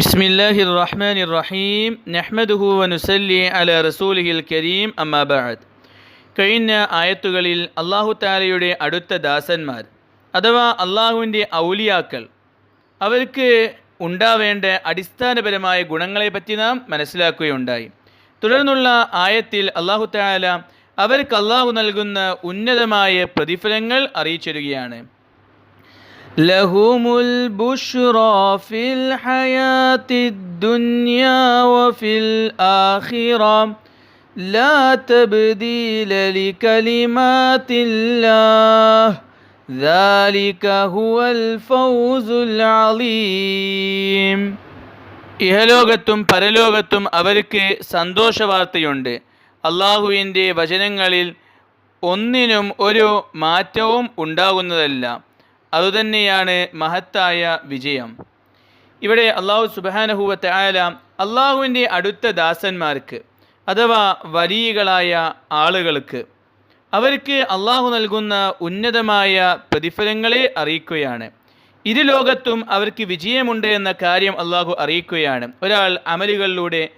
بسم الله الرحمن الرحيم نحمده ونسلي على رسوله الكريم أما بعد കഴിഞ്ഞ ആയത്തുകളിൽ അള്ളാഹു താലയുടെ അടുത്ത ദാസന്മാർ അഥവാ അള്ളാഹുവിൻ്റെ ഔലിയാക്കൾ അവർക്ക് ഉണ്ടാവേണ്ട അടിസ്ഥാനപരമായ ഗുണങ്ങളെപ്പറ്റി നാം മനസ്സിലാക്കുകയുണ്ടായി തുടർന്നുള്ള ആയത്തിൽ അള്ളാഹു താല അവർക്ക് അള്ളാഹു നൽകുന്ന ഉന്നതമായ പ്രതിഫലങ്ങൾ അറിയിച്ചിരുകയാണ് لهم البشرى في الحياة الدنيا وفي الآخرة لا تبديل لكلمات الله ذلك هو الفوز العظيم ഇഹലോകത്തും പരലോകത്തും അവർക്ക് സന്തോഷവാർത്തയുണ്ട് അള്ളാഹുവിൻ്റെ വചനങ്ങളിൽ ഒന്നിനും ഒരു മാറ്റവും ഉണ്ടാകുന്നതല്ല അതുതന്നെയാണ് മഹത്തായ വിജയം. ഇവിടെ അള്ളാഹു സുബാനഹുവത്തെ ആയാല അള്ളാഹുവിന്റെ അടുത്ത ദാസന്മാർക്ക് അഥവാ വലിയകളായ ആളുകൾക്ക് അവർക്ക് അള്ളാഹു നൽകുന്ന ഉന്നതമായ പ്രതിഫലങ്ങളെ അറിയിക്കുകയാണ്. ഇരു ലോകത്തും അവർക്ക് വിജയമുണ്ട് എന്ന കാര്യം അള്ളാഹു അറിയിക്കുകയാണ്. ഒരാൾ അമലുകളിലൂടെ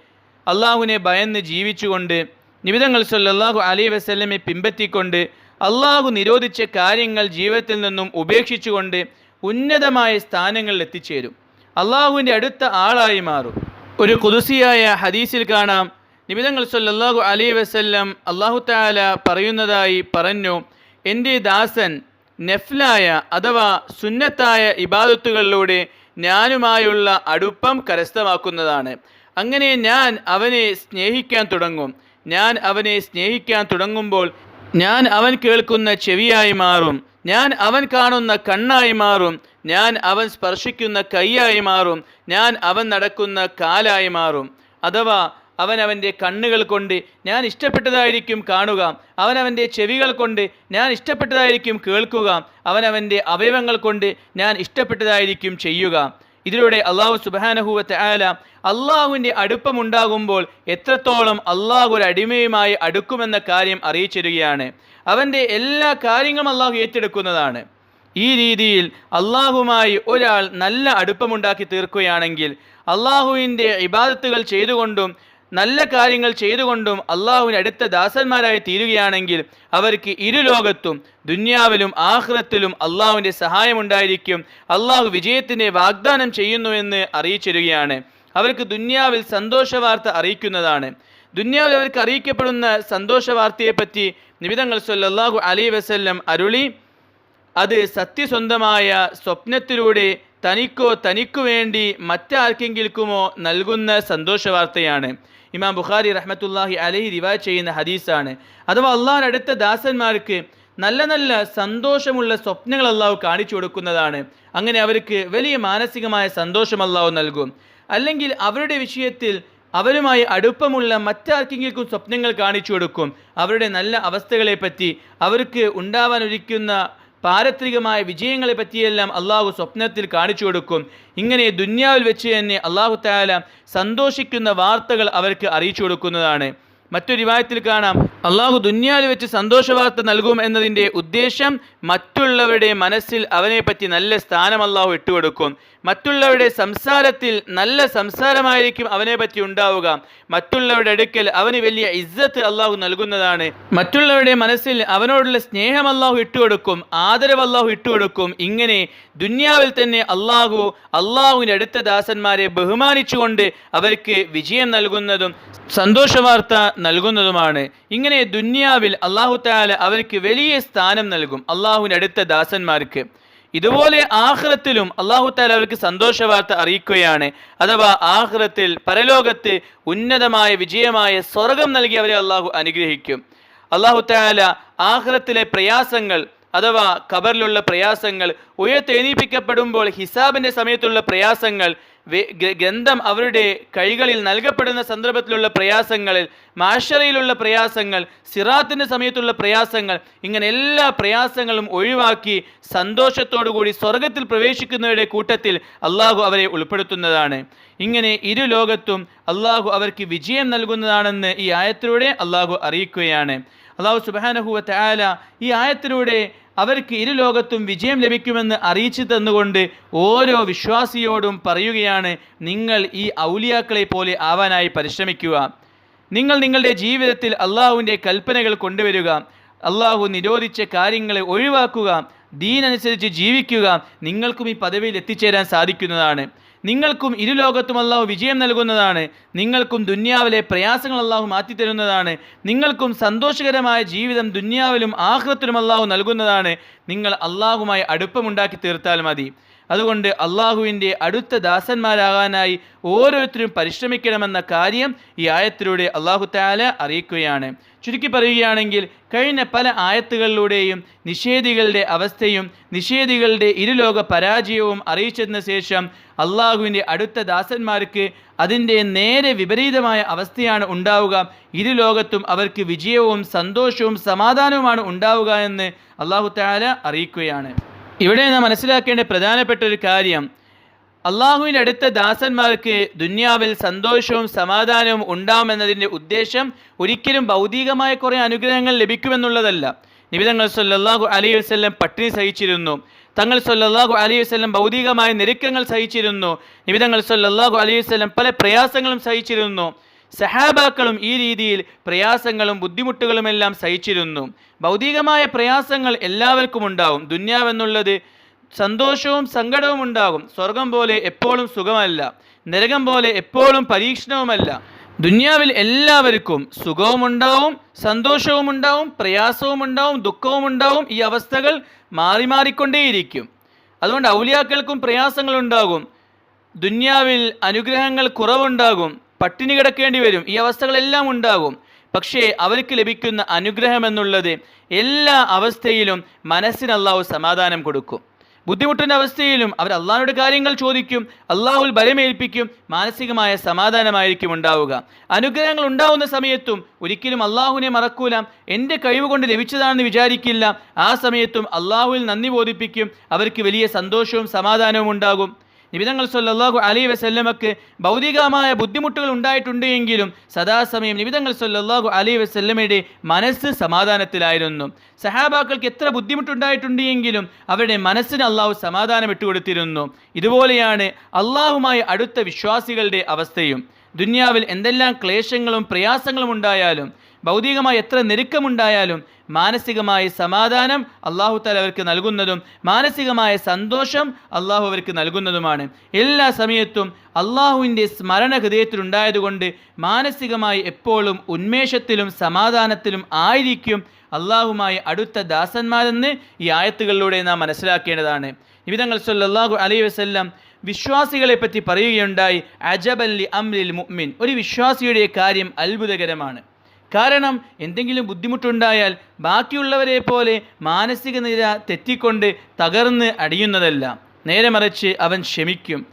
അള്ളാഹുവിനെ ഭയന്ന് ജീവിച്ചുകൊണ്ട് നിബിതങ്ങൾ സല്ലാഹു അലൈ വസ്ല്ലമെ പിമ്പറ്റിക്കൊണ്ട് അള്ളാഹു നിരോധിച്ച കാര്യങ്ങൾ ജീവിതത്തിൽ നിന്നും ഉപേക്ഷിച്ചുകൊണ്ട് ഉന്നതമായ സ്ഥാനങ്ങളിൽ എത്തിച്ചേരും. അള്ളാഹുവിന്റെ അടുത്ത ആളായി മാറും. ഒരു കുതുസിയായ ഹദീസിൽ കാണാം. നിമിതങ്ങൾ സല്ലാഹു അലൈ വസല്ലം അള്ളാഹു താല പറയുന്നതായി പറഞ്ഞു എന്റെ ദാസൻ നെഫ്ലായ അഥവാ സുന്നത്തായ ഇബാദത്തുകളിലൂടെ ഞാനുമായുള്ള അടുപ്പം കരസ്ഥമാക്കുന്നതാണ്. അങ്ങനെ ഞാൻ അവനെ സ്നേഹിക്കാൻ തുടങ്ങും. ഞാൻ അവനെ സ്നേഹിക്കാൻ തുടങ്ങുമ്പോൾ ഞാൻ അവൻ കേൾക്കുന്ന ചെവിയായി മാറും. ഞാൻ അവൻ കാണുന്ന കണ്ണായി മാറും. ഞാൻ അവൻ സ്പർശിക്കുന്ന കൈയായി മാറും. ഞാൻ അവൻ നടക്കുന്ന കാലായി മാറും. അഥവാ അവൻ അവന്റെ കണ്ണുകൾ കൊണ്ട് ഞാൻ ഇഷ്ടപ്പെട്ടതായിരിക്കും കാണുക. അവൻ അവന്റെ ചെവികൾ കൊണ്ട് ഞാൻ ഇഷ്ടപ്പെട്ടതായിരിക്കും കേൾക്കുക. അവൻ അവന്റെ അവയവങ്ങൾ കൊണ്ട് ഞാൻ ഇഷ്ടപ്പെട്ടതായിരിക്കും ചെയ്യുക. ഇതിലൂടെ അള്ളാഹു സുബാനഹുവത്തെ ആല അള്ളാഹുവിന്റെ അടുപ്പമുണ്ടാകുമ്പോൾ എത്രത്തോളം അള്ളാഹു ഒരു അടിമയുമായി അടുക്കുമെന്ന കാര്യം അറിയിച്ചിരുകയാണ് അവന്റെ എല്ലാ കാര്യങ്ങളും അള്ളാഹു ഏറ്റെടുക്കുന്നതാണ്. ഈ രീതിയിൽ അള്ളാഹുമായി ഒരാൾ നല്ല അടുപ്പമുണ്ടാക്കി തീർക്കുകയാണെങ്കിൽ അള്ളാഹുവിന്റെ ഇബാദത്തുകൾ ചെയ്തുകൊണ്ടും നല്ല കാര്യങ്ങൾ ചെയ്തുകൊണ്ടും അള്ളാഹുവിന് അടുത്ത ദാസന്മാരായി തീരുകയാണെങ്കിൽ അവർക്ക് ഇരു ലോകത്തും ദുന്യാവിലും ആഹ്റത്തിലും അള്ളാഹുവിന്റെ സഹായമുണ്ടായിരിക്കും. അള്ളാഹു വിജയത്തിന്റെ വാഗ്ദാനം ചെയ്യുന്നുവെന്ന് അറിയിച്ചിരുകയാണ് അവർക്ക് ദുന്യാവിൽ സന്തോഷ വാർത്ത അറിയിക്കുന്നതാണ്. ദുന്യാവിൽ അവർക്ക് അറിയിക്കപ്പെടുന്ന സന്തോഷ വാർത്തയെപ്പറ്റി നിബിതങ്ങൾ സൊല്ലാഹു അലൈ വസല്ലം അരുളി അത് സത്യസന്ധമായ സ്വപ്നത്തിലൂടെ തനിക്കോ തനിക്കു വേണ്ടി മറ്റാർക്കെങ്കിൽക്കുമോ നൽകുന്ന സന്തോഷ വാർത്തയാണ് ഇമാം ബുഖാരി റഹ്മത്തുല്ലാഹി അലഹി റിവായ് ചെയ്യുന്ന ഹദീസാണ്. അഥവാ അള്ളാഹുവിന്റെ അടുത്ത ദാസന്മാർക്ക് നല്ല നല്ല സന്തോഷമുള്ള സ്വപ്നങ്ങൾ അള്ളാഹു കാണിച്ചു കൊടുക്കുന്നതാണ്. അങ്ങനെ അവർക്ക് വലിയ മാനസികമായ സന്തോഷം അള്ളാഹു നൽകും. അല്ലെങ്കിൽ അവരുടെ വിഷയത്തിൽ അവരുമായി അടുപ്പമുള്ള മറ്റാർക്കെങ്കിലും സ്വപ്നങ്ങൾ കാണിച്ചു കൊടുക്കും. അവരുടെ നല്ല അവസ്ഥകളെപ്പറ്റി അവർക്ക് ഉണ്ടാവാനൊരിക്കുന്ന പാരത്രികമായ വിജയങ്ങളെ പറ്റിയെല്ലാം അള്ളാഹു സ്വപ്നത്തിൽ കാണിച്ചു കൊടുക്കും. ഇങ്ങനെ ദുന്യാവിൽ വെച്ച് തന്നെ അള്ളാഹു താല സന്തോഷിക്കുന്ന വാർത്തകൾ അവർക്ക് അറിയിച്ചു കൊടുക്കുന്നതാണ്. മറ്റൊരു വിവാഹത്തിൽ കാണാം. അള്ളാഹു ദുന്യാവിൽ വെച്ച് സന്തോഷ വാർത്ത നൽകും എന്നതിന്റെ ഉദ്ദേശം മറ്റുള്ളവരുടെ മനസ്സിൽ അവനെപ്പറ്റി നല്ല സ്ഥാനം അള്ളാഹു ഇട്ടുകൊടുക്കും. മറ്റുള്ളവരുടെ സംസാരത്തിൽ നല്ല സംസാരമായിരിക്കും അവനെ പറ്റി ഉണ്ടാവുക. മറ്റുള്ളവരുടെ അടുക്കൽ അവന് വലിയ ഇജ്ജത്ത് അള്ളാഹു നൽകുന്നതാണ്. മറ്റുള്ളവരുടെ മനസ്സിൽ അവനോടുള്ള സ്നേഹം അള്ളാഹു ഇട്ടുകൊടുക്കും ആദരവ് അള്ളാഹു ഇട്ടുകൊടുക്കും. ഇങ്ങനെ ദുന്യാവിൽ തന്നെ അള്ളാഹു അള്ളാഹുവിന്റെ അടുത്ത ദാസന്മാരെ ബഹുമാനിച്ചുകൊണ്ട് അവർക്ക് വിജയം നൽകുന്നതും സന്തോഷവാർത്ത നൽകുന്നതുമാണ്. ഇങ്ങനെ ദുന്യാവിൽ അള്ളാഹു താല അവർക്ക് വലിയ സ്ഥാനം നൽകും അള്ളാഹുവിന്റെ അടുത്ത ദാസന്മാർക്ക്. ഇതുപോലെ ആഹ്റത്തിലും അള്ളാഹു താല അവർക്ക് സന്തോഷവാർത്ത അറിയിക്കുകയാണ്. അഥവാ ആഹ്റത്തിൽ പരലോകത്ത് ഉന്നതമായ വിജയമായ സ്വർഗം നൽകി അവരെ അള്ളാഹു അനുഗ്രഹിക്കും. അള്ളാഹു താല ആഹ്റത്തിലെ പ്രയാസങ്ങൾ അഥവാ ഖബറിലുള്ള പ്രയാസങ്ങൾ ഉയർത്തെണീപ്പിക്കപ്പെടുമ്പോൾ ഹിസാബിന്റെ സമയത്തുള്ള പ്രയാസങ്ങൾ ഗ്രന്ഥം അവരുടെ കൈകളിൽ നൽകപ്പെടുന്ന സന്ദർഭത്തിലുള്ള പ്രയാസങ്ങളിൽ മാഷറയിലുള്ള പ്രയാസങ്ങൾ സിറാത്തിന്റെ സമയത്തുള്ള പ്രയാസങ്ങൾ ഇങ്ങനെ എല്ലാ പ്രയാസങ്ങളും ഒഴിവാക്കി സന്തോഷത്തോടുകൂടി സ്വർഗത്തിൽ പ്രവേശിക്കുന്നവരുടെ കൂട്ടത്തിൽ അള്ളാഹു അവരെ ഉൾപ്പെടുത്തുന്നതാണ്. ഇങ്ങനെ ഇരു ലോകത്തും അള്ളാഹു അവർക്ക് വിജയം നൽകുന്നതാണെന്ന് ഈ ആയത്തിലൂടെ അള്ളാഹു അറിയിക്കുകയാണ്. അള്ളാഹു സുബാനഹുവത്ത് ആല ഈ ആയത്തിലൂടെ അവർക്ക് ഇരു ലോകത്തും വിജയം ലഭിക്കുമെന്ന് അറിയിച്ചു തന്നുകൊണ്ട് ഓരോ വിശ്വാസിയോടും പറയുകയാണ് നിങ്ങൾ ഈ ഔലിയാക്കളെ പോലെ ആവാനായി പരിശ്രമിക്കുക. നിങ്ങൾ നിങ്ങളുടെ ജീവിതത്തിൽ അള്ളാഹുവിന്റെ കൽപ്പനകൾ കൊണ്ടുവരിക. അള്ളാഹു നിരോധിച്ച കാര്യങ്ങളെ ഒഴിവാക്കുക. ദീനനുസരിച്ച് ജീവിക്കുക നിങ്ങൾക്കും ഈ പദവിയിൽ എത്തിച്ചേരാൻ സാധിക്കുന്നതാണ്. നിങ്ങൾക്കും ഇരുലോകത്തും അള്ളാഹു വിജയം നൽകുന്നതാണ്. നിങ്ങൾക്കും ദുന്യാവിലെ പ്രയാസങ്ങൾ അള്ളാഹു മാറ്റിത്തരുന്നതാണ് നിങ്ങൾക്കും സന്തോഷകരമായ ജീവിതം ദുന്യാവിലും ആഹ്ലത്തിലും അള്ളാഹു നൽകുന്നതാണ്. നിങ്ങൾ അള്ളാഹുമായി അടുപ്പമുണ്ടാക്കി തീർത്താൽ മതി. അതുകൊണ്ട് അള്ളാഹുവിന്റെ അടുത്ത ദാസന്മാരാകാനായി ഓരോരുത്തരും പരിശ്രമിക്കണമെന്ന കാര്യം ഈ ആയത്തിലൂടെ അള്ളാഹു താല അറിയിക്കുകയാണ്. ചുരുക്കി പറയുകയാണെങ്കിൽ കഴിഞ്ഞ പല ആയത്തുകളിലൂടെയും നിഷേധികളുടെ അവസ്ഥയും നിഷേധികളുടെ ഇരുലോക പരാജയവും അറിയിച്ചതിന് ശേഷം അള്ളാഹുവിന്റെ അടുത്ത ദാസന്മാർക്ക് അതിന്റെ നേരെ വിപരീതമായ അവസ്ഥയാണ് ഉണ്ടാവുക. ഇരു ലോകത്തും അവർക്ക് വിജയവും സന്തോഷവും സമാധാനവുമാണ് ഉണ്ടാവുക എന്ന് അള്ളാഹു താല അറിയിക്കുകയാണ്. ഇവിടെ നാം മനസ്സിലാക്കേണ്ട പ്രധാനപ്പെട്ട ഒരു കാര്യം. അള്ളാഹുവിന്റെ അടുത്ത ദാസന്മാർക്ക് ദുന്യാവിൽ സന്തോഷവും സമാധാനവും ഉണ്ടാവുമെന്നതിന്റെ ഉദ്ദേശം ഒരിക്കലും ഭൗതികമായ കുറേ അനുഗ്രഹങ്ങൾ ലഭിക്കുമെന്നുള്ളതല്ല. നിബിതങ്ങൾ സൊല്ലാഹു അലി വസല്ലം പട്ടിണി സഹിച്ചിരുന്നു. തങ്ങൾ സൊല്ലാഹു അലി വസല്ലം ഭൗതികമായ നിരക്കങ്ങൾ സഹിച്ചിരുന്നു. നിബിതങ്ങൾ സൊല്ലാഹു അലി വസല്ലം പല പ്രയാസങ്ങളും സഹിച്ചിരുന്നു. സഹാബാക്കളും ഈ രീതിയിൽ പ്രയാസങ്ങളും ബുദ്ധിമുട്ടുകളുമെല്ലാം സഹിച്ചിരുന്നു. ഭൗതികമായ പ്രയാസങ്ങൾ എല്ലാവർക്കും ഉണ്ടാവും. ദുന്യാവെന്നുള്ളത് സന്തോഷവും സങ്കടവും ഉണ്ടാകും. സ്വർഗം പോലെ എപ്പോഴും സുഖമല്ല. നരകം പോലെ എപ്പോഴും പരീക്ഷണവുമല്ല. ദുന്യാവിൽ എല്ലാവർക്കും സുഖവുമുണ്ടാവും സന്തോഷവും ഉണ്ടാവും പ്രയാസവും ഉണ്ടാവും ദുഃഖവും ഉണ്ടാവും ഈ അവസ്ഥകൾ മാറി മാറിക്കൊണ്ടേയിരിക്കും. അതുകൊണ്ട് ഔലിയാക്കൾക്കും പ്രയാസങ്ങളുണ്ടാകും. ദുന്യാവിൽ അനുഗ്രഹങ്ങൾ കുറവുണ്ടാകും. പട്ടിണി കിടക്കേണ്ടി വരും. ഈ അവസ്ഥകളെല്ലാം ഉണ്ടാകും. പക്ഷേ അവർക്ക് ലഭിക്കുന്ന അനുഗ്രഹം എന്നുള്ളത് എല്ലാ അവസ്ഥയിലും മനസ്സിന് അള്ളാഹു സമാധാനം കൊടുക്കും. ബുദ്ധിമുട്ടിന്റെ അവസ്ഥയിലും അവർ അള്ളാഹുടെ കാര്യങ്ങൾ ചോദിക്കും അള്ളാഹുൽ ബലമേൽപ്പിക്കും മാനസികമായ സമാധാനമായിരിക്കും ഉണ്ടാവുക. അനുഗ്രഹങ്ങൾ ഉണ്ടാവുന്ന സമയത്തും ഒരിക്കലും അള്ളാഹുവിനെ മറക്കൂല. എന്റെ കഴിവ് കൊണ്ട് ലഭിച്ചതാണെന്ന് വിചാരിക്കില്ല. ആ സമയത്തും അള്ളാഹുവിൽ നന്ദി ബോധിപ്പിക്കും. അവർക്ക് വലിയ സന്തോഷവും സമാധാനവും ഉണ്ടാകും. നിബിതങ്ങൾ സല്ലല്ലാഹു അലി വസല്ലമക്ക് ഭൗതികമായ ബുദ്ധിമുട്ടുകൾ ഉണ്ടായിട്ടുണ്ട് എങ്കിലും സദാസമയം നിബിതങ്ങൾ സല്ലല്ലാഹു അലി വസല്ലമയുടെ മനസ്സ് സമാധാനത്തിലായിരുന്നു. സഹാബാക്കൾക്ക് എത്ര ബുദ്ധിമുട്ടുണ്ടായിട്ടുണ്ട് എങ്കിലും അവരുടെ മനസ്സിന് അള്ളാഹു സമാധാനം ഇട്ടുകൊടുത്തിരുന്നു. ഇതുപോലെയാണ് അള്ളാഹുമായി അടുത്ത വിശ്വാസികളുടെ അവസ്ഥയും. ദുന്യാവിൽ എന്തെല്ലാം ക്ലേശങ്ങളും പ്രയാസങ്ങളും ഉണ്ടായാലും ഭൗതികമായി എത്ര ഞെരുക്കമുണ്ടായാലും മാനസികമായ സമാധാനം അള്ളാഹു താല അവർക്ക് നൽകുന്നതും മാനസികമായ സന്തോഷം അള്ളാഹു അവർക്ക് നൽകുന്നതുമാണ്. എല്ലാ സമയത്തും അള്ളാഹുവിന്റെ സ്മരണ ഹൃദയത്തിലുണ്ടായതുകൊണ്ട് മാനസികമായി എപ്പോഴും ഉന്മേഷത്തിലും സമാധാനത്തിലും ആയിരിക്കും അള്ളാഹുമായി അടുത്ത ദാസന്മാരെന്ന് ഈ ആയത്തുകളിലൂടെ നാം മനസ്സിലാക്കേണ്ടതാണ്. നിമിതങ്ങൾ സല്ലാഹു അലൈ വസ്ല്ലാം വിശ്വാസികളെ പറ്റി പറയുകയുണ്ടായി അജബല്ലി അംലിൽ മുഅ്മിൻ. ഒരു വിശ്വാസിയുടെ കാര്യം അത്ഭുതകരമാണ്. കാരണം എന്തെങ്കിലും ബുദ്ധിമുട്ടുണ്ടായാൽ ബാക്കിയുള്ളവരെ പോലെ മാനസിക നില തെറ്റിക്കൊണ്ട് തകർന്ന് അടിയുന്നതല്ല. നേരെ മറിച്ച് അവൻ ക്ഷമിക്കും.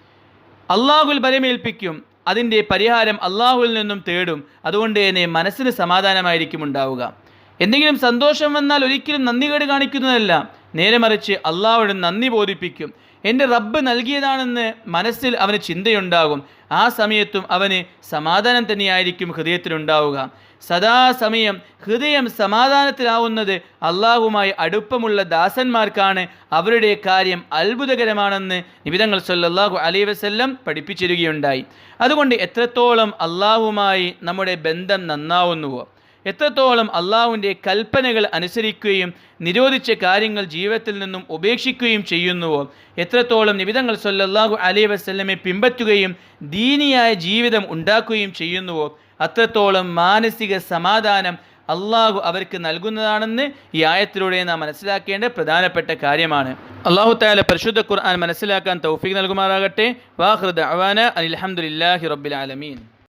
അള്ളാഹുൽ ബലമേൽപ്പിക്കും. അതിന്റെ പരിഹാരം അള്ളാഹുവിൽ നിന്നും തേടും. അതുകൊണ്ട് തന്നെ മനസ്സിന് സമാധാനമായിരിക്കും ഉണ്ടാവുക. എന്തെങ്കിലും സന്തോഷം വന്നാൽ ഒരിക്കലും നന്ദി കേട് കാണിക്കുന്നതല്ല. നേരെ മറിച്ച് അള്ളാഹുവിന് നന്ദി ബോധിപ്പിക്കും. എന്റെ റബ്ബ് നൽകിയതാണെന്ന് മനസ്സിൽ അവന് ചിന്തയുണ്ടാകും. ആ സമയത്തും അവന് സമാധാനം തന്നെയായിരിക്കും ഹൃദയത്തിലുണ്ടാവുക. സദാസമയം ഹൃദയം സമാധാനത്തിലാവുന്നത് അള്ളാഹുമായി അടുപ്പമുള്ള ദാസന്മാർക്കാണ്. അവരുടെ കാര്യം അത്ഭുതകരമാണെന്ന് നിബിതങ്ങൾ സല്ലാഹു അലൈഹി വസ്ല്ലം പഠിപ്പിച്ചിരുകയുണ്ടായി അതുകൊണ്ട് എത്രത്തോളം അള്ളാഹുമായി നമ്മുടെ ബന്ധം നന്നാവുന്നുവോ? എത്രത്തോളം അള്ളാഹുവിന്റെ കൽപ്പനകൾ അനുസരിക്കുകയും നിരോധിച്ച കാര്യങ്ങൾ ജീവിതത്തിൽ നിന്നും ഉപേക്ഷിക്കുകയും ചെയ്യുന്നുവോ എത്രത്തോളം നിബിതങ്ങൾ സല്ലാഹു അലൈ വസ്ലമെ പിമ്പറ്റുകയും ദീനിയായ ജീവിതം ഉണ്ടാക്കുകയും ചെയ്യുന്നുവോ അത്രത്തോളം മാനസിക സമാധാനം അള്ളാഹു അവർക്ക് നൽകുന്നതാണെന്ന് ഈ ആയത്തിലൂടെ നാം മനസ്സിലാക്കേണ്ട പ്രധാനപ്പെട്ട കാര്യമാണ്. അള്ളാഹു താല പരിശുദ്ധ ഖുർആൻ മനസ്സിലാക്കാൻ തൗഫീഖ് നൽകുമാറാകട്ടെ. വാഹൃദ് അവാന അനിൽഹമുല്ലാഹി റബ്ബിൽ ആലമീൻ.